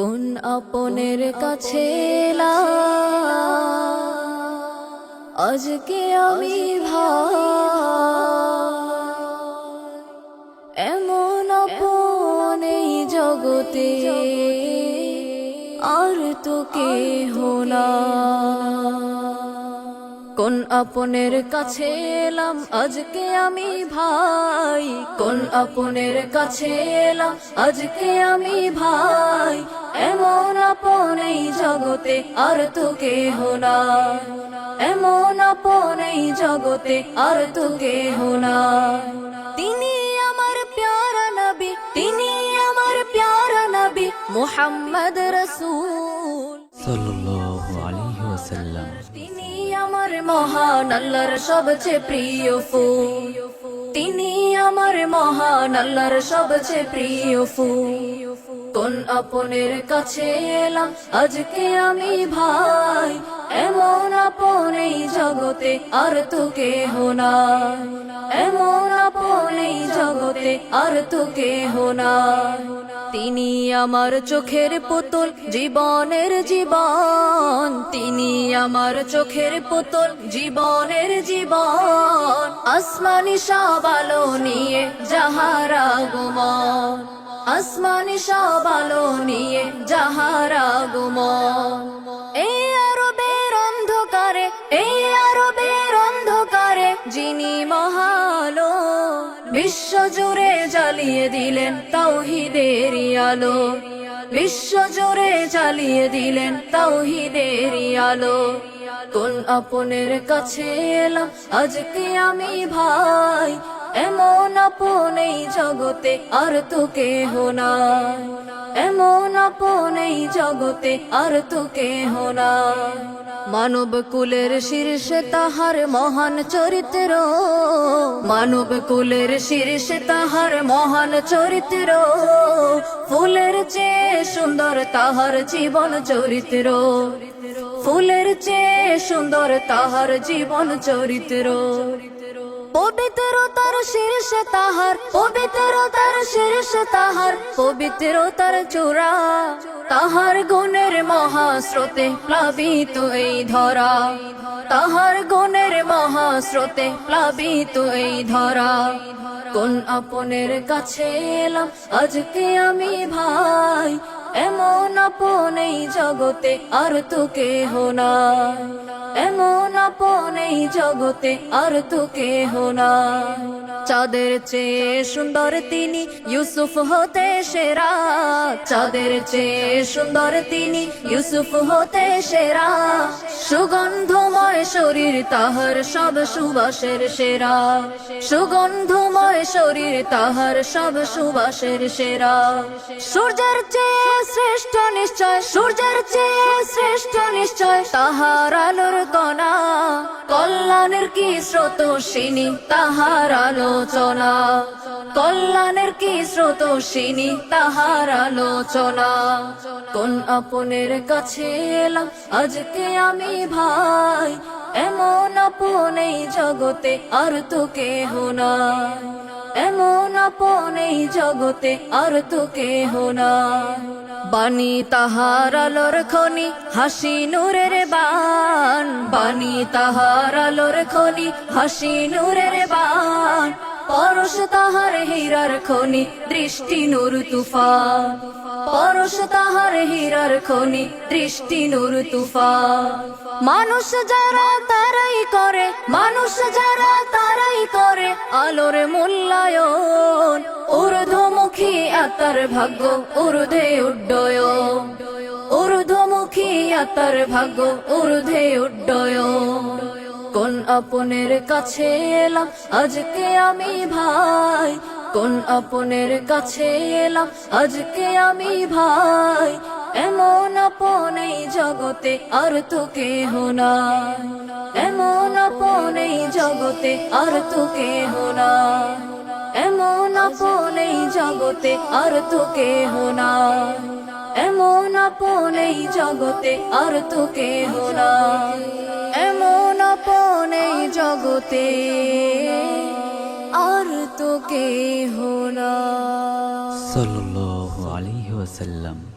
কোন আপনের কাছে? আজকে আমি এমন আপন এই জগতে আর তো কেহ না কোন আপনের কাছে এলাম? আজকে আমি ভাই। কোন আপনের কাছে এলাম? আজকে আমি ভাই। এমন আপন এই জগতে আর তো কেহ না এমন আপন এই জগতে আর তো কেহ না তিনি আমার প্যারা নবী তিনি আমার প্যারা নবী মোহাম্মদ রসূল। সাল্লাল্লাহু আলাইহি ওয়াসাল্লাম। মহান আল্লাহর সবচেয়ে প্রিয় ফুল। তিনি আমার মহান আল্লাহর সবচেয়ে প্রিয় ফুল। কোন আপনের কাছে এলাম? আজকে আমি ভাই, এমন আপন এই জগতে আর তো কেহ না এমন আপন এই জগতে আর তো কেহ না তিনি আমার চোখের পুতুল, জীবনের জীবন। তিনি আমার চোখের পুতুল, জীবনের জীবন। আসমানি সব আলো নিয়ে যাহারা গুমন আসমানি সব আলো নিয়ে যাহারা গুমন। এই আরবের অন্ধকারে, এই আরবের অন্ধকারে যিনি মহালো বিশ্ব জুড়ে জ্বালিয়ে দিলেন তাওহিদের আলো। বিশ্ব জুড়ে জ্বালিয়ে দিলেন তাওহিদের আলো। কোন আপনের কাছে এলাম? আজকে আমি ভাই এমন আপন এই জগতে আর তো কেহ না এমন আপন এই জগতে আর তো কেহ না মানব কুলের শীর্ষে তাহার মহান চরিত্র। মানব কুলের শীর্ষে তাহার মহান চরিত্র। ফুলের চেয়ে সুন্দর তাহার জীবন চরিত্র। ফুলের চেয়ে সুন্দর তাহার জীবন চরিত্র। পবিত্র তার শীর্ষ তাহার পবিত্র তার শীর্ষ তাহার পবিত্র তার চূড়া। তাহার গুণের মহাস্রোতে প্লাবিত এই ধরা। তাহার গুণের মহাস্রোতে প্লাবিত এই ধরা। কোন আপনের কাছে এলাম, আজকে আমি ভাই। এমন আপন এই জগতে আর তো কেহ না এমন আপন এই জগতে আর তো কেহ না চাঁদের চেয়ে সুন্দর তিনি ইউসুফ হতে সেরা। চাঁদের চেয়ে সুন্দর তিনি ইউসুফ হতে সেরা। সুগন্ধময় শরীর তাহার সব সুবাসের সেরা। সুগন্ধময় শরীর তাহার সব সুবাসের সেরা। সূর্যের চেয়ে শ্রেষ্ঠ নিশ্চয়, সূর্যের চেয়ে শ্রেষ্ঠ নিশ্চয়, তাহার আলোর কণা। কল্যাণের কি স্রোতস্বিনী তাহার আলোচনা। কল্যাণের কি স্রোতস্বিনী তাহার আলোচনা। কোন আপনের কাছে এলাম? আজকে আমি ভাই। এমন আপন এই জগতে আর তো কেহ না এমন আপন এই জগতে আর তো কেহ না বাণী তাহার আলোর খনি, হাসি নূরের বান বাণী তাহার আলোর খনি, হাসি নূরের বান পরশ তাহার হীরার খনি, দৃষ্টি নূর তুফান। পরশ তাহার হীরার খনি, দৃষ্টি নূর তুফান। মানুষ যারা তারাই করে, মানুষ যারা তারাই করে, আলোর মূল্যায়ন। ঊর্ধ্বমুখী আত্মার ভাগ্য ঊর্ধ্বে উড্ডয়ন ঊর্ধ্বমুখী আত্মার ভাগ্য ঊর্ধ্বে উড্ডয়ন কোন আপনের কাছে এলাম? আজকে আমি ভাই। কোন আপনের কাছে এলাম? আজকে আমি ভাই। এমন আপন এই জগতে আর তো কেহ না এমন আপন এই জগতে আর তো কেহ না এমন আপন এই জগতে আর তো কেহ না এমন আপন এই জগতে আর তো কেহ না এমন আপন এই জগতে আর তো কেহ না সাল্লাল্লাহু আলাইহি ওয়াসাল্লাম।